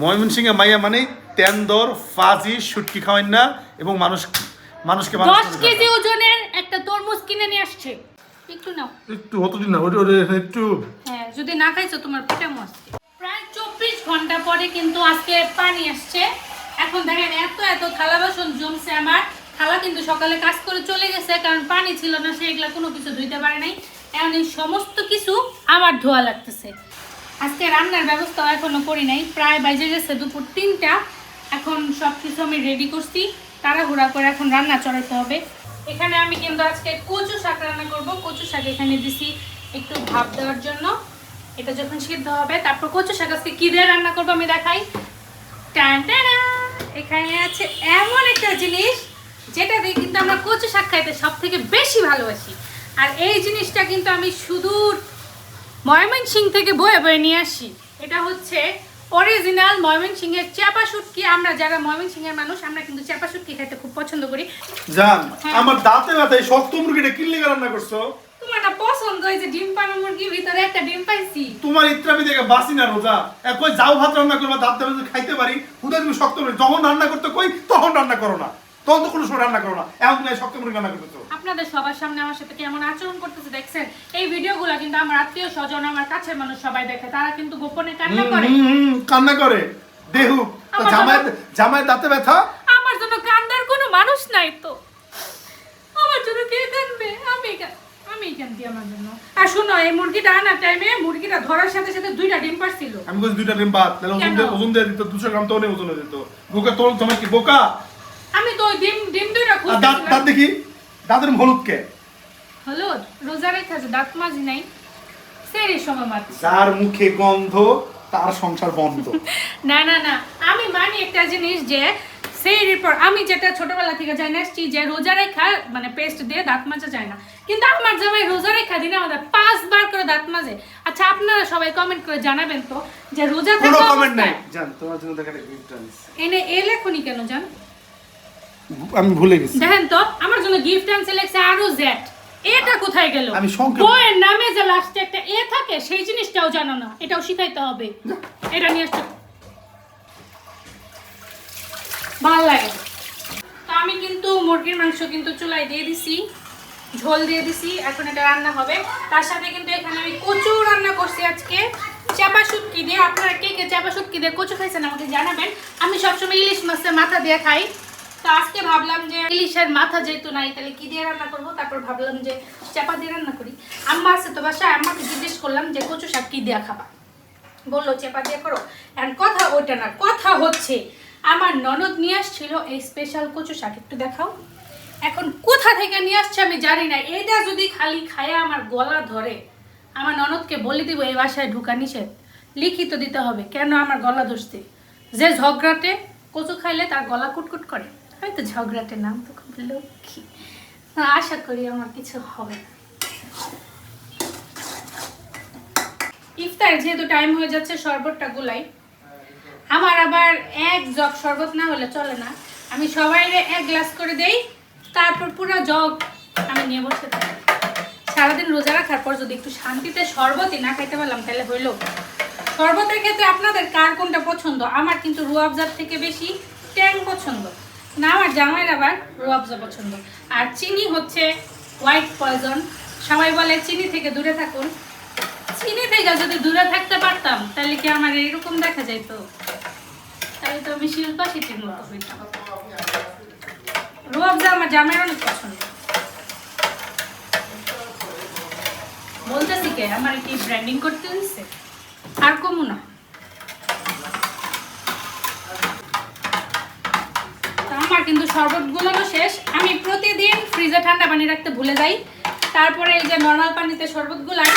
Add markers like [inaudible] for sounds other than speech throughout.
ময়মনসিংহে মাইয়া মানে তেন্দর ফাজি শুটকি খাওয়াই না এবং মানুষ মানুষকে মানুষ দশ করে কেজি ওজনের একটা তরমুজ কিনে নিয়ে আসছে। একটু নাও। একটু অতদিন না ওটা ওটা একটু। হ্যাঁ যদি না খাইছো তোমার পেটে মস্ত প্রায় চব্বিশ ঘণ্টা পরে কিন্তু আজকে পানি আসছে। এখন দেখেন এত এত থালা বাসন জমছে আমার। থালা কিন্তু সকালে কাজ করে চলে গেছে কারণ পানি ছিল না সেগুলা কোনো কিছু ধুইতে পারে নাই। এখন এই সমস্ত কিছু আমার ধোয়া লাগতেছে। আজকে রান্নার ব্যবস্থা এখনও করি নাই। প্রায় বাইজে গেছে দুপুর তিনটা। এখন সব কিছু আমি রেডি করছি। তাড়াহুড়া করে এখন রান্না চড়াইতে হবে। এখানে আমি কিন্তু আজকে কচু শাক রান্না করব। কচু শাক এখানে দিছি একটু ভাপ দেওয়ার জন্য। এটা যখন সিদ্ধ হবে, তারপর কচু শাক আজকে কী দিয়ে রান্না করব আমি দেখাই! এখানে আছে এমন একটা জিনিস, যেটা দিয়ে কিন্তু আমরা কচু শাক খাইতে সব থেকে বেশি ভালোবাসি। আর এই জিনিসটা কিন্তু আমি সুদূর ময়মনসিং থেকে বয়ে বয়ে নিয়ে আসি। এটা হচ্ছে অরিজিনাল ময়মনসিংহের চাপা শুটকি। আমরা যারা ময়মনসিংহের মানুষ আমরা কিন্তু চাপা শুটকি খেতে খুব পছন্দ করি। জান হ্যাঁ। আমার দাঁতে ব্যথা এই শক্ত মুরগিটা কিনলে রান্না করছ? তোমার না পছন্দ হয়েছে ডিম পানা মুরগির ভিতরে একটা ডিম পাইছি। তোমার ইত্রামি দেখে বাসি না রোজা। এক কই যাও ভাত রান্না করবা দাঁত দেবে যদি খাইতে পারি হুদা তুমি শক্ত মুরগি। যখন রান্না করতে কই তখন রান্না করো না। তখন তো কোনো সময় রান্না করো না। এখন তুমি রান্না করতেছো? আপনাদের সবার সামনে আমার সাথে কেমন আচরণ করতেছে দেখছেন? এই ভিডিওগুলো কিন্তু আমার আত্মীয় স্বজন আমার কাছের মানুষ সবাই দেখে। তারা কিন্তু গোপনে কান্না করে। কান্না করে। দেহু আমার জামাই জামাই দাঁতে ব্যথা? আমার জন্য কান্দার কোনো মানুষ নাই তো। আমার জন্য কে আমি আমি কান্দি আমার জন্য। আর শোনো এই মুরগিটা আনার টাইমে মুরগিটা ধরার সাথে সাথে দুইটা ডিম পারছিল। আমি বলছি দুইটা ডিম ভাত তাহলে ওজন কেন? দিয়ে ওজন দিয়ে দিত দুশো গ্রাম তো অনেক ওজন হয়ে যেত। বোকা তোর তোমার কি বোকা? আমি তো ডিম ডিম দুইটা দাঁত দাঁত দেখি। দাঁতের হলুদ কে হলুদ রোজা রেখে আছে দাঁত মাঝি নাই। সময় মাত্র। যার মুখে গন্ধ তার সংসার বন্ধ। [laughs] না না না আমি মানি একটা জিনিস যে সেই পর আমি যেটা ছোটবেলা থেকে জানি আসছি যে রোজা রেখা মানে পেস্ট দিয়ে দাঁত মাজা যায় না। কিন্তু আমার জামাই রোজা রেখা দিনে আমাদের পাঁচবার করে দাঁত মাজে। আচ্ছা আপনারা সবাই কমেন্ট করে জানাবেন তো যে রোজা কোনো থাকা কমেন্ট নাই। জান তোমার জন্য দেখা গিফট এনে এ লেখনি কেন জান? আমি ভুলে গেছি। দেখেন তো আমার জন্য গিফট আনছে লেখছে আরও জেড এটা কোথায় গেল? আমি সংক্ষেপ- বইয়ের নামে যে লাস্টে একটা এ থাকে সেই জিনিসটাও জানো না। এটাও শিখাইতে হবে। এটা নিয়ে আসতে ভালো লাগে। তো আমি কিন্তু মুরগির মাংস কিন্তু চুলায় দিয়ে দিছি ঝোল দিয়ে দিছি এখন এটা রান্না হবে। তার সাথে কিন্তু এখানে আমি কচু রান্না করছি আজকে। চাপা শুটকি দিয়ে আপনারা কে কে চাপা শুটকি দিয়ে কচু খাইছেন আমাকে জানাবেন। আমি সবসময় ইলিশ মাছের মাথা দিয়ে খাই। তো আজকে ভাবলাম যে ইলিশের মাথা যেহেতু নাই, তাহলে কি দিয়ে রান্না করব? তারপর ভাবলাম যে চাপা দিয়ে রান্না করি। আম্মা আছে তো বাসায়, আম্মাকে জিজ্ঞেস করলাম যে কচু শাক কি দিয়ে খাবা? বলল চেপা দিয়ে করো। আর কথা ওইটা না, কথা হচ্ছে, আমার ননদ নিয়ে আসছিল এই স্পেশাল কচু শাক, একটু দেখাও। এখন কোথা থেকে নিয়ে আসছে আমি জানি না এটা যদি খালি খায় আমার গলা ধরে, আমার ননদকে বলে দিব, এই বাসায় ঢুকা নিষেধ। লিখিত দিতে হবে, কেন আমার গলা ধরছে? যে ঝগড়াতে কচু খাইলে তার গলা কুটকুট করে। আমি তো ঝগড়াটে নাম তো খুব লক্ষ্মী। আশা করি আমার কিছু হবে না। ইফতার যেহেতু টাইম হয়ে যাচ্ছে, শরবতটা গুলাই। আমার আবার এক জগ শরবত না হলে চলে না। আমি সবাই এক গ্লাস করে দেই, তারপর পুরো জগ আমি নিয়ে বসে থাকি। সারাদিন রোজা রাখার পর যদি একটু শান্তিতে শরবতই না খাইতে পারলাম, তাহলে হইল। শরবতের ক্ষেত্রে আপনাদের কার কোনটা পছন্দ? আমার কিন্তু রুয়াবজার থেকে বেশি ট্যাং পছন্দ। না, আমার জামাইয়ের আবার রুয়াবজা পছন্দ। আর চিনি হচ্ছে হোয়াইট পয়জন সবাই বলে চিনি থেকে দূরে থাকুন। চিনি থেকে যদি দূরে থাকতে পারতাম, তাহলে কি আমার এরকম দেখা যেত তাহলে তো আমি শিল্পা সিটির মতো হইতাম। রুয়াবজা আমার জামাইয়ের অনেক পছন্দ। বলতেছি কে, আমার কি ব্র্যান্ডিং করতে হয়েছে আর কমু না তো আমার কিন্তু শরবত গুলানো শেষ। আমি প্রতিদিন ফ্রিজে ঠান্ডা পানি রাখতে ভুলে যাই। তারপরে এই যে নর্মাল পানিতে শরবত গুলাই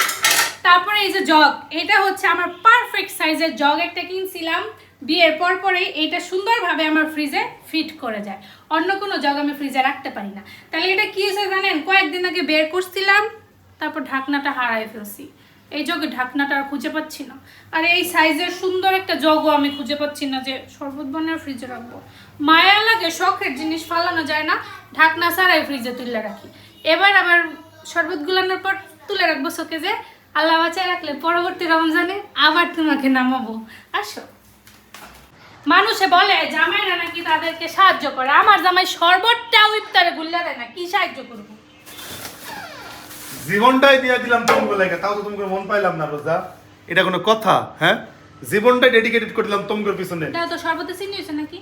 তারপরে এই যে জগ, এটা হচ্ছে আমার পারফেক্ট সাইজের জগ একটা কিনছিলাম। বিয়ের পর পরেই এটা সুন্দরভাবে আমার ফ্রিজে ফিট করে যায়। অন্য কোনো জগ আমি ফ্রিজে রাখতে পারি না। তাহলে এটা কি হয়েছে জানেন? কয়েকদিন আগে বের করছিলাম, তারপর ঢাকনাটা হারাই ফেলছি। এই জগে ঢাকনাটা আর খুঁজে পাচ্ছি না। আর এই সাইজের সুন্দর একটা জগও আমি খুঁজে পাচ্ছি না যে শরবত বানার ফ্রিজে রাখব। মায়া লাগে শখের জিনিস ফালানো যায় না। ঢাকনা ছাড়াই ফ্রিজে তুলে রাখি। এবার আবার শরবত গুলানোর পর তুলে রাখব শোকে যে আল্লাহ বাঁচায় রাখলে পরবর্তী রমজানে আবার তোমাকে নামাবো। আসো। মানুষে বলে জামাইরা নাকি তাদেরকে সাহায্য করে। আমার জামাই শরবতটাও ইফতারে গুল্লা দেয় না কি সাহায্য করব? জীবনটাই দিয়ে দিলাম তোমাকে লেগে। তাও তো তোমাকে মন পাইলাম না রোজা। এটা কোনো কথা হ্যাঁ? জীবনটাই ডেডিকেটেড করে দিলাম তোমার পিছনে। এটা তো শরবতে চিনি হয়েছে নাকি?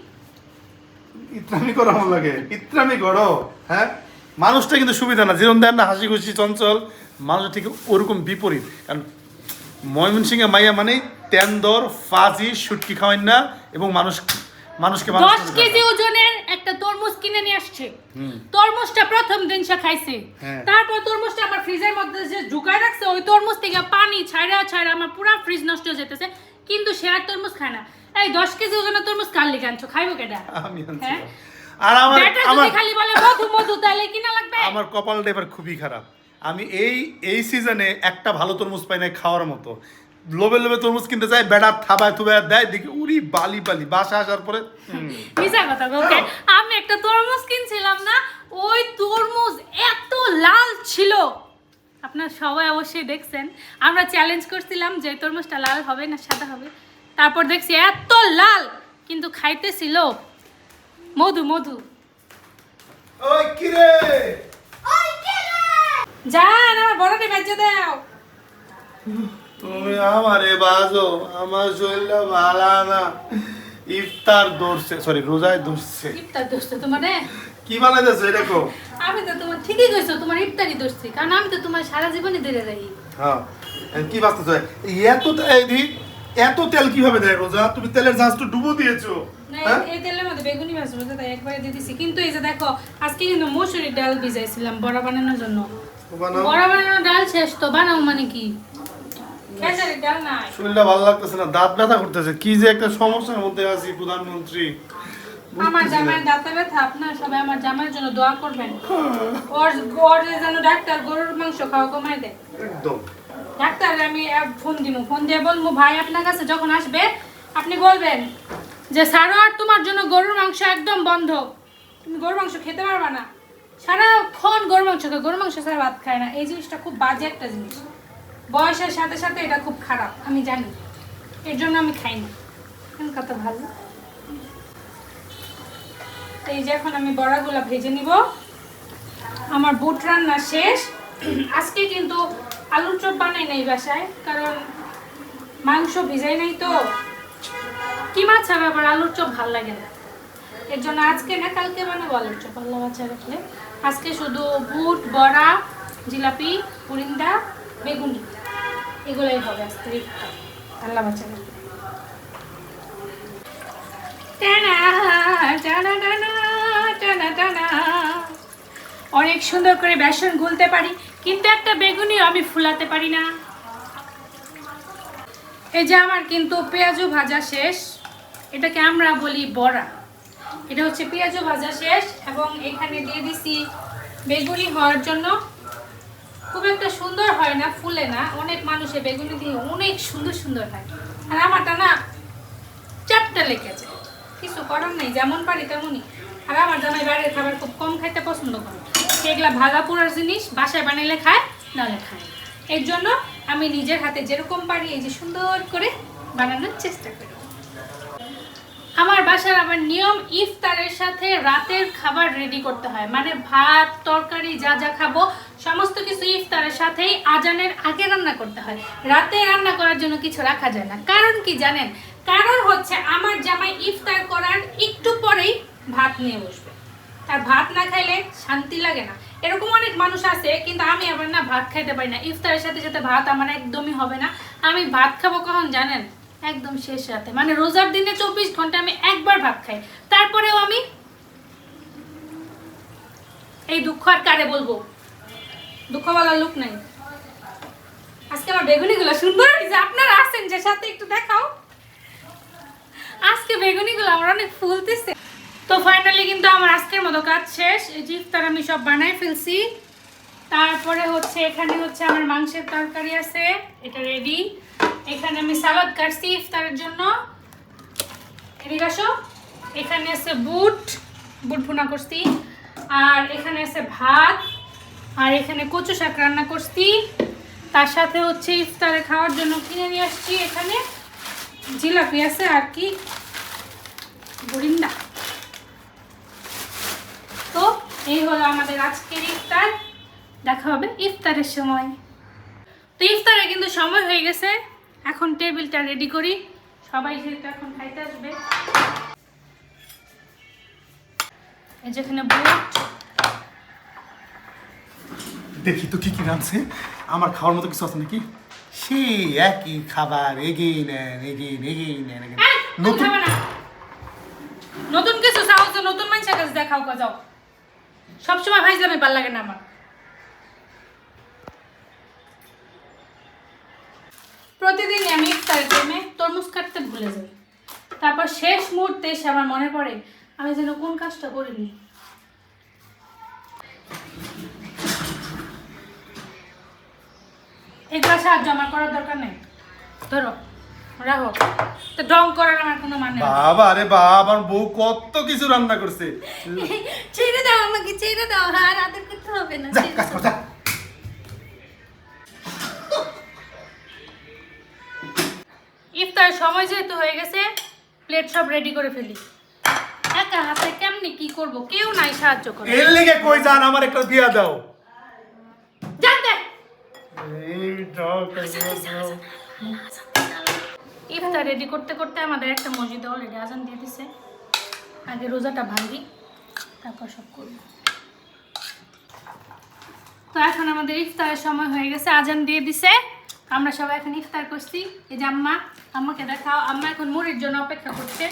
ইত্রামি করো আমার লাগে ইত্রামি করো হ্যাঁ? মানুষটা কিন্তু সুবিধা না জীবন দেন না হাসি খুশি চঞ্চল। মানুষ ঠিক ওরকম বিপরীত। কারণ ময়মনসিংহে মাইয়া মানেই তেন্দর ফাজি সুটকি খাওয়াই না এবং মানুষ মানুষকে মানুষ দশ করে কেজি ওজনের একটা তরমুজ কিনে নিয়ে আসছে। তরমুজটা প্রথম দিন সে খাইছে। হ্যাঁ। তারপর তরমুজটা আমার ফ্রিজের মধ্যে যে ঢুকায় রাখছে ওই তরমুজ থেকে পানি ছাড়া ছাড়া আমার পুরা ফ্রিজ নষ্ট হয়ে যেতেছে কিন্তু সে আর তরমুজ খায় না। এই দশ কেজি ওজনের তরমুজ কার আনছো? খাইবো কেটা আমি আনছি হ্যাঁ? আর আমার আমার খালি বলে মধু মধু তাহলে কিনা লাগবে? আমার কপালটা এবার খুবই খারাপ। আমি এই এই সিজনে একটা ভালো তরমুজ পাই না খাওয়ার মতো। লোবে লোবে তরমুজ কিনতে বেড়া থাবায় থুবায় দেয় দেখি উরি বালি বালি বাসা আসার পরে। মিছা কথা ওকে আমি একটা তরমুজ কিনছিলাম না ওই তরমুজ এত লাল ছিল। আপনার সবাই অবশ্যই দেখছেন। আমরা চ্যালেঞ্জ করছিলাম যে তরমুজটা লাল হবে না সাদা হবে। তারপর দেখছি এত লাল কিন্তু খাইতেছিল। মধু মধু। ওই কিরে যান আমার বড়টি বেঁচে দাও। তুমি আমারে বাজো আমার শরীরটা ভালো না। ইফতার ধরছে সরি রোজায় ধরছে। ইফতার তো তোমার কি বানাইতেছো কো আমি তো তোমার ঠিকই কইছো তোমার ইফতারি দোষছি কারণ আমি তো তোমার সারা জীবনে ধরে রাখি। হ্যাঁ এ, কি বাঁচতেছো? এত এত তেল কীভাবে দেয় রোজা? তুমি তেলের জাহাজ তো ডুবো দিয়েছ। হ্যাঁ? এই তেলের মধ্যে বেগুনি ভাজবো তাই একবারে দিয়ে দিছি। কিন্তু এই যে দেখো আজকে কিন্তু মসুরির ডাল ভিজাইছিলাম বড়া বানানোর জন্য। বড়া বানানোর ডাল শেষ তো বানাও মানে কি? খেসারির ডাল নাই। শরীরটা ভালো লাগতেছে না দাঁত ব্যথা করতেছে। কি যে একটা সমস্যার মধ্যে আছি প্রধানমন্ত্রী। আমার জামাই। দাঁতে ব্যথা আপনারা সবাই আমার জামাইয়ের জন্য দোয়া করবেন। ওর ওর যেন ডাক্তার গরুর মাংস খাওয়া কমাই দেয়। একদম। ডাক্তার, আমি ফোন দিব ফোন দিয়ে বলব ভাই, আপনার কাছে যখন আসবে, আপনি বলবেন যে সারোয়ার তোমার জন্য গরুর মাংস একদম বন্ধ। তুমি গরুর মাংস খেতে পারবে না। সারাক্ষণ গরুর মাংস খায় গরুর মাংস ছাড়া ভাত খায় না। এই জিনিসটা খুব বাজে একটা জিনিস। বয়সের সাথে সাথে এটা খুব খারাপ, আমি জানি। এর জন্য আমি খাই না কথা ভালো? এই যে এখন আমি বড়াগুলা ভেজে নিব। আমার বুট রান্না শেষ। আজকে কিন্তু আলুর চপ বানাই নাই বাসায়, কারণ মাংস ভিজাই নাই তো। কি মাছ ছাড়া আবার? আলুর চপ ভালো লাগে না। এর জন্য আজকে না, কালকে বানাবো আলুর চপ, আল্লাহ বাচ্চা রাখলে। আজকে শুধু বুট, বড়া, জিলাপি, পুরিন্দা, বেগুনি। এগুলোই হবে আজকে। আল্লাহ বাচ্চা রাখলে। অনেক সুন্দর করে বেসন গুলতে পারি। কিন্তু একটা বেগুনি আমি ফুলাতে পারি না। এই যে আমার কিন্তু পেঁয়াজু ভাজা শেষ। এটাকে আমরা বলি বড়া। এটা হচ্ছে পেঁয়াজু ভাজা শেষ এবং এখানে দিয়ে দিছি বেগুনি হওয়ার জন্য। খুব একটা সুন্দর হয় না, ফুলে না। অনেক মানুষে বেগুনি দিয়ে অনেক সুন্দর সুন্দর হয় আর আমারটা না চারটা লেগেছে কিছু করার নেই, যেমন পারি তেমনই। আর আমার জামাই বাইরের খাবার খুব কম খাইতে পছন্দ করে এগুলা ভাগা পোড়ার জিনিস, বাসায় বানাইলে খায়, নাহলে খায় এর জন্য আমি নিজের হাতে যেরকম পারি এই যে সুন্দর করে বানানোর চেষ্টা করি। আমার বাসার আবার নিয়ম, ইফতারের সাথে রাতের খাবার রেডি করতে হয়। মানে ভাত, তরকারি, যা যা খাব, সমস্ত কিছু ইফতারের সাথেই আজানের আগে রান্না করতে হয়। রাতে রান্না করার জন্য কিছু রাখা যায় না। কারণ কি জানেন? কারণ হচ্ছে আমার জামাই ইফতার করার একটু পরেই ভাত নিয়ে বসবে। আর ভাত না খাইলে শান্তি লাগে না। এরকম অনেক মানুষ আছে, কিন্তু আমি আবার না ভাত খাইতে পারি না। ইফতারের সাথে সাথে ভাত আমার একদমই হবে না। আমি ভাত খাব কখন জানেন? একদম শেষ রাতে। মানে রোজার দিনে চব্বিশ ঘণ্টা আমি একবার ভাত খাই। তারপরেও আমি এই দুঃখ আর কারে বলব? দুঃখওয়ালা লোক নাই। আজকে আমার বেগুনিগুলো সুন্দর হয়েছে। আপনারা আসেন যে সাথে একটু দেখাও। আজকে বেগুনিগুলো আমার অনেক ফুলতেছে। তো ফাইনালি কিন্তু আমার আজকের মতো কাজ শেষ। এই যে ইফতার আমি সব বানাই ফেলছি। তারপরে হচ্ছে এখানে হচ্ছে আমার মাংসের তরকারি আছে। এটা রেডি এখানে আমি সালাদ কাটছি ইফতারের জন্য। এদিকে আসো। এখানে আছে বুট। বুট ভুনা করছি। আর এখানে আছে ভাত। আর এখানে কচু শাক রান্না করছি। তার সাথে হচ্ছে ইফতারে খাওয়ার জন্য কিনে নিয়ে আসছি এখানে। জিলাপি আছে আর কি। গরিন্দা তো এই হলো আমাদের আজকের ইফতার। দেখা হবে ইফতারের সময়। তো ইফতারে কিন্তু সময় হয়ে গেছে। এখন টেবিলটা রেডি করি। সবাই যেহেতু এখন খাইতে আসবে। যেখানে বুট দেখি তো কি কি রাঁধছে। আমার খাওয়ার মতো কিছু আছে নাকি? সেই একই খাবার নেন এগিয়ে নেন। নতুন নতুন কিছু চাও তো নতুন মানুষের কাছে দেখাও যাও। সবসময় ভাইজামে ভালো লাগে না আমার। প্রতিদিন আমি ইফতারের টাইমে তরমুজ কাটতে ভুলে যাই। তারপর শেষ মুহূর্তে এসে আমার মনে পড়ে, আমি যেন কোন কাজটা করিনি। এগুলো সাহায্য আমার করার দরকার নেই। ধরো। রাখো। তো ডং করার আমার কোনো মানে বাবা আরে বাবা আমার বউ কত কিছু রান্না করছে। ছেড়ে দাও আমাকে ছেড়ে দাও। আর আদর করতে হবে না কাজ কর ইফতার সময় যেহেতু হয়ে গেছে প্লেট সব রেডি করে ফেলি। একা হাতে কেমনি কি করব? কেউ নাই সাহায্য করে এর লেগে কই যান আমার একটা দিয়া দাও। এই দাও। ইফতার রেডি করতে করতে আমাদের একটা মসজিদে অলরেডি আজান দিয়ে দিছে। আগে রোজাটা ভাঙি, তারপর সব করব। তো এখন আমাদের ইফতারের সময় হয়ে গেছে, আজান দিয়ে দিছে। আমরা সবাই এখন ইফতার করছি। এই যে আম্মা, আম্মাকে দেখাও। আম্মা এখন মুড়ির জন্য অপেক্ষা করছে।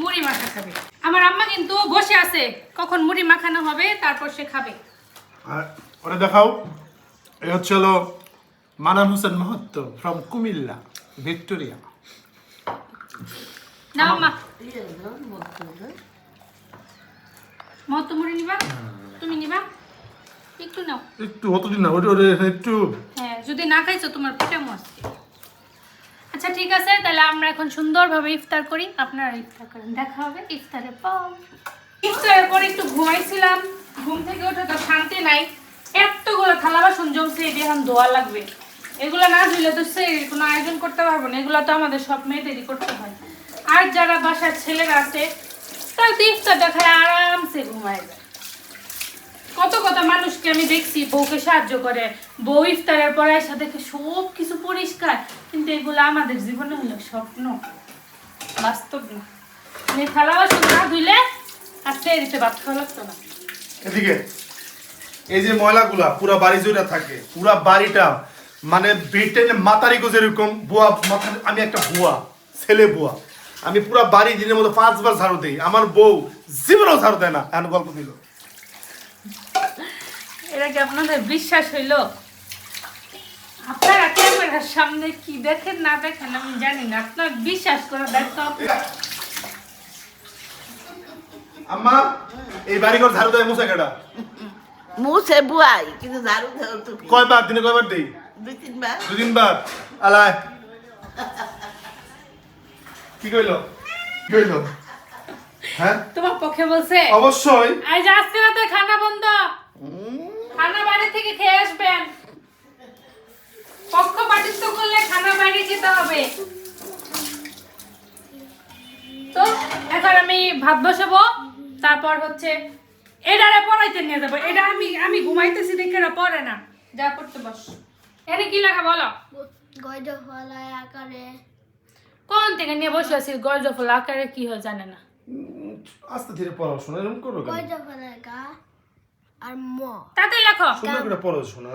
মুড়ি মাখা খাবে। আমার আম্মা কিন্তু বসে আছে। কখন মুড়ি মাখানো হবে, তারপর সে খাবে। আর ওরা দেখাও। এই হচ্ছে হলো মানান হোসেন মাহাত্ম ফ্রম কুমিল্লা। ভিক্টোরিয়া। না আম্মা মত মুড়ি নিবা? তুমি নিবা? একটু নাও। একটু অতদিন না ওটা ওটা একটু। হ্যাঁ যদি না খাইছো তোমার পেটে মস্তি। আচ্ছা ঠিক আছে তাহলে আমরা এখন সুন্দরভাবে ইফতার করি। আপনারা ইফতার করেন। দেখা হবে ইফতারের পর। ইফতারের পর একটু ঘুমাইছিলাম। ঘুম থেকে উঠে তো শান্তি নাই। এতগুলো থালা বাসন জমছে এটি এখন ধোয়া লাগবে। এগুলো না ধুলে তো সে কোনো আয়োজন করতে পারব না, এগুলো তো আমাদের সব মেয়েদেরই করতে হয়। আর যারা বাসার ছেলেরা আছে, তারা ইফতার দেখায় আরামসে ঘুমায় যায়। কত কত মানুষকে আমি দেখছি বউকে সাহায্য করে, বউ ইফতারের পর এসে দেখে সব কিছু পরিষ্কার, কিন্তু এগুলো আমাদের জীবনে হলো স্বপ্ন। বাস্তব না। মানে থালা বাসন না ধুইলে আর সেরিতে ভাত খাওয়া লাগতো না। এদিকে, এই যে ময়লাগুলা, পুরা বাড়ি জুড়ে থাকে, পুরা বাড়িটা মানে ব্রিটেনে মাতারি গোজের এরকম বুয়া মাথা- আমি একটা বুয়া ছেলে বুয়া। আমি পুরা বাড়ি দিনের মতো পাঁচবার ঝাড়ু দিই। আমার বউ জীবনেও ঝাড়ু দেয় না। এখন গল্প দিল এটা কি আপনাদের বিশ্বাস হইল? আপনারা ক্যামেরার সামনে কি দেখেন না দেখেন আমি জানি না। আপনার বিশ্বাস করে দেখতো আম্মা এই বাড়িঘর ঝাড়ু দেয় মুসা কেটা মুছে বুয়াই কিন্তু ঝাড়ু কি? কয়বার দিনে কয়বার দেই? দুই তিনবার দুদিন বার আলায়। কি কইল? কি কইল? হ্যাঁ? তোমার পক্ষে বলছে অবশ্যই। আজ আজকে রাতে খানা বন্ধ। খানা বাড়ি থেকে খেয়ে আসবেন। পক্ষপাতিত্ব করলে খানা বাইরে যেতে হবে। তো এখন আমি ভাত বসাবো। তারপর হচ্ছে এটারে পড়াইতে নিয়ে যাব। এটা আমি আমি ঘুমাইতেছি দেখে পড়ে না। যা পড়তে বস। এটা কি লেখা বলো? আকারে। কোন থেকে নিয়ে বসে আছি গর্জ ফুল আকারে কি হয় জানে না। আস্তে ধীরে পড়াশোনা এরকম করো গা আর ম। তাতে লেখো। সুন্দর করে পড়াশোনা।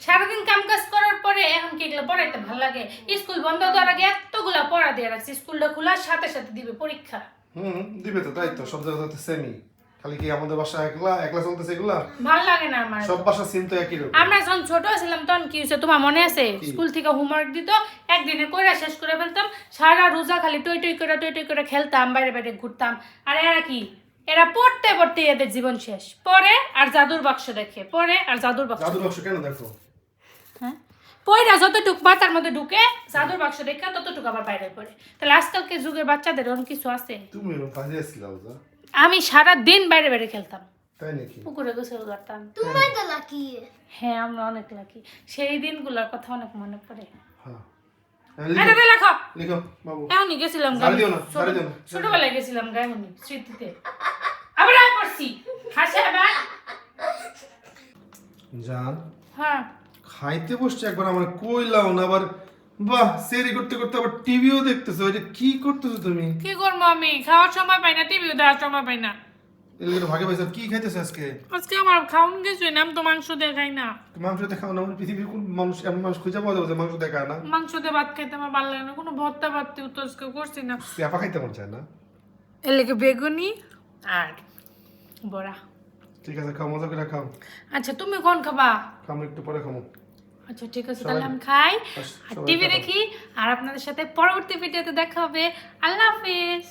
সারাদিন কাম কাজ করার পরে এখন কি এগুলো পড়াইতে ভালো লাগে? স্কুল বন্ধ দেওয়ার আগে এতগুলা পড়া দিয়ে রাখছি স্কুলটা খোলার সাথে সাথে দিবে পরীক্ষা। হুম দিবে তো তাই তো সব জায়গায় তো সেমই খালি কি আমাদের বাসা একলা একলা চলতেছে এগুলা? ভালো লাগে না আমার। সব বাসা সিম তো একই রকম। আমরা যখন ছোট ছিলাম তখন কি হয়েছে তোমার মনে আছে? স্কুল থেকে হোমওয়ার্ক দিত একদিনে করে শেষ করে ফেলতাম সারা রোজা খালি টই টই করে টই টই করে খেলতাম বাইরে বাইরে ঘুরতাম। আর এরা কি? এরা পড়তে পড়তে এদের জীবন শেষ। পরে আর জাদুর বাক্স দেখে পরে আর জাদুর বাক্স জাদু বাক্স কেন দেখো? হ্যাঁ? পয়রা যতটুক মাথার মধ্যে ঢুকে জাদুর বাক্স দেখে ততটুকু আবার বাইরে পড়ে। তাহলে আজকালকে যুগের বাচ্চাদের ওরকম কিছু আছে? তুমি আমি সারা দিন বাইরে বাইরে খেলতাম। তাই নাকি? পুকুরে গোসল করতাম। তুমি তো লাকি হ্যাঁ আমরা অনেক লাকি সেই দিনগুলোর কথা অনেক মনে পড়ে। হ্যাঁ। এটা লিখো। লেখো বাবু। এমনই গেছিলাম ঝাড়ি দিও না, ঝাড়ি দিও না। ছোটবেলায় গেছিলাম গায়মনি স্মৃতিতে। আবার আয় পড়ছি। হাসে আবার। জান হ্যাঁ। খাইতে বসছে একবার আমার কইলাও না আবার বাহ সেরি করতে করতে আবার টিভিও দেখতেছো এটা কি করতেছো তুমি? কি করব আমি? খাওয়ার সময় পাই না টিভিও দেওয়ার সময় পাই না। এগুলো ভাগে পাইছো কি খাইতেছো আজকে? আজকে আমার খাওন গেছে নাম তো মাংস দিয়ে খাই না। মাংস দেখাও না পৃথিবীর কোন মানুষ এমন মানুষ খুঁজে পাওয়া যাবে যে মাংস দেখায় না? মাংস দিয়ে ভাত খাইতে আমার ভালো লাগে না কোনো ভর্তা ভাততেও তো আজকে করছি না। পেঁপা খাইতে মন চায় না? এর লেগে বেগুনি আর বড়া। ঠিক আছে খাও মজা করে খাও। আচ্ছা তুমি কোন খাবা? খামো একটু পরে খামো আচ্ছা ঠিক আছে তাহলে আমি খাই। আর টিভি দেখি আর আপনাদের সাথে পরবর্তী ভিডিওতে দেখা হবে। আল্লাহ হাফেজ।